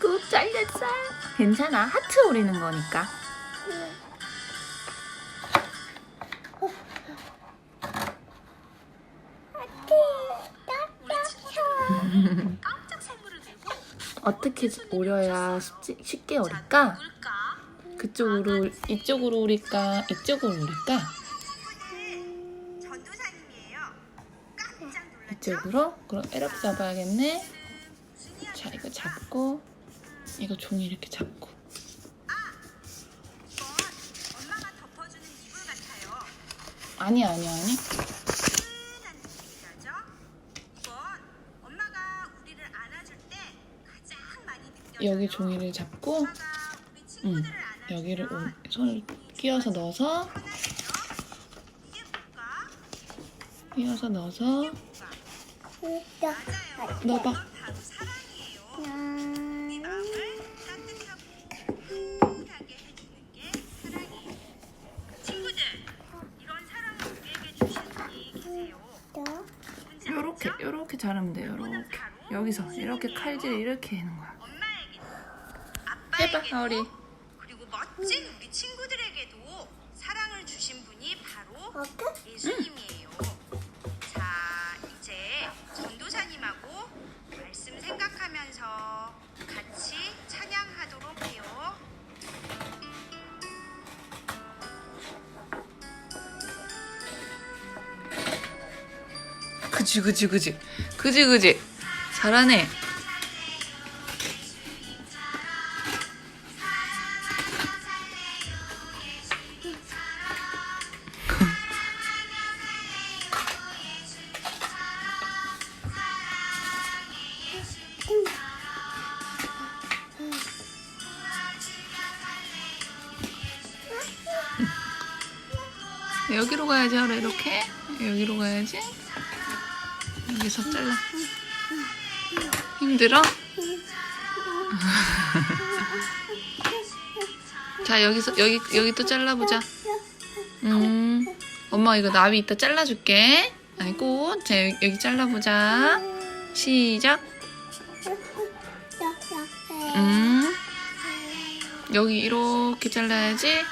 꾹 잘렸어요. 괜찮아. 하트 오리는 거니까. 어떻게 오려야 쉽지, 쉽게 오릴까? 그쪽으로 이쪽으로 오릴까? 이쪽으로 오릴까? 이쪽으로? 그럼 이렇게 잡아야겠네. 자, 이거 잡고 이거 종이 이렇게 잡고. 아니 아니 아니 흔한 느낌이라죠? 이건 엄마가 우리를 안아줄 때 가장 많이 느껴져요. 여기 종이를 잡고 응 여기를 오- 손을 끼워서 넣어서? 끼워서 넣어서. 넣어봐 요렇게? 요렇게 자르면 돼요 요렇게 여기서 이렇게 칼질을 이렇게 하는 거야 아빠에게도, 하울이 그리고 멋진 우리 친구들에게도 사랑을 주신 분이 바로 예수님이에요. 자, 이제 전도사님하고 말씀 생각하면서 같이 찬양하도록 해요. 그지 그지 그지. 그지 그지. 잘하네 여기로 가야지. 하라 이렇게. 여기로 가야지. 여기서 잘라. 힘들어? 자 여기서 여기 여기 또 잘라보자. 음. 엄마 이거 나비 이따 잘라줄게. 아니 꽃자 여기, 여기 잘라보자. 시작. 음. 여기 이렇게 잘라야지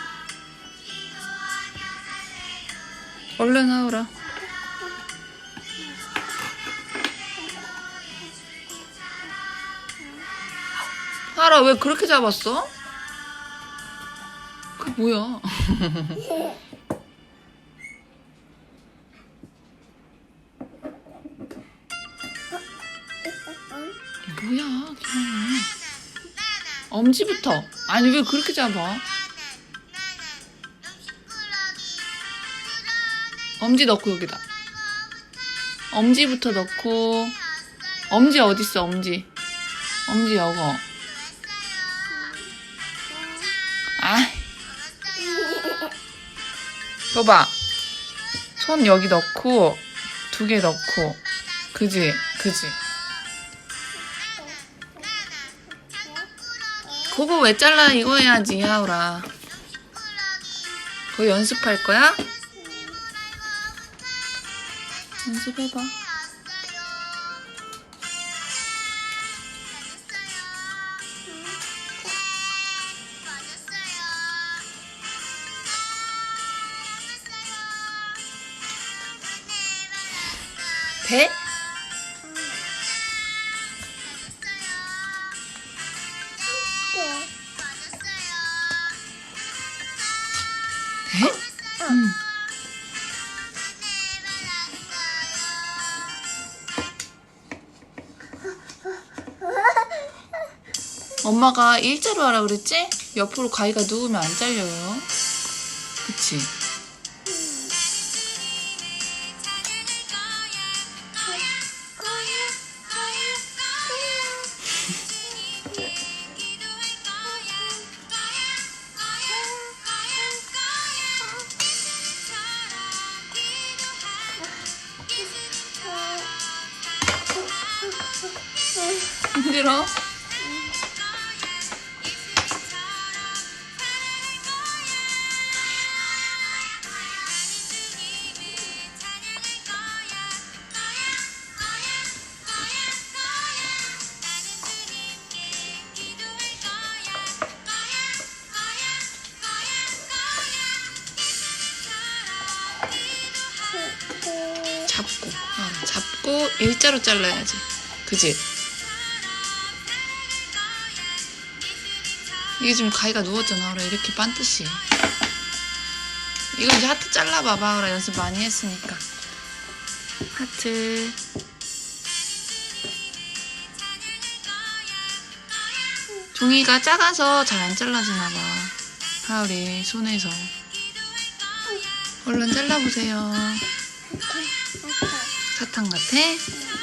얼른 하오라 하라 왜 그렇게 잡았어? 그 뭐야? 뭐야 그냥 엄지부터 아니 왜 그렇게 잡아? 엄지 넣고 여기다. 엄지부터 넣고. 엄지 어딨어 엄지? 엄지 여거. 아. 이거 봐손 여기 넣고 두 개 넣고. 그지? 그지? 그거 왜 잘라? 이거 해야지 하우라 그거 연습할 거야? 연습해봐 배? 엄마가 일자로 하라 그랬지? 옆으로 가위가 누우면 안 잘려요. 그치? 힘들어? 잡고. 어, 잡고 일자로 잘라야지. 그지? 이게 지금 가위가 누웠잖아. 그래 이렇게 반듯이 이거 이제 하트 잘라봐봐. 그래 연습 많이 했으니까. 하트. 종이가 작아서 잘 안 잘라지나 봐. 하울이 손에서. 얼른 잘라보세요 사탕 같아?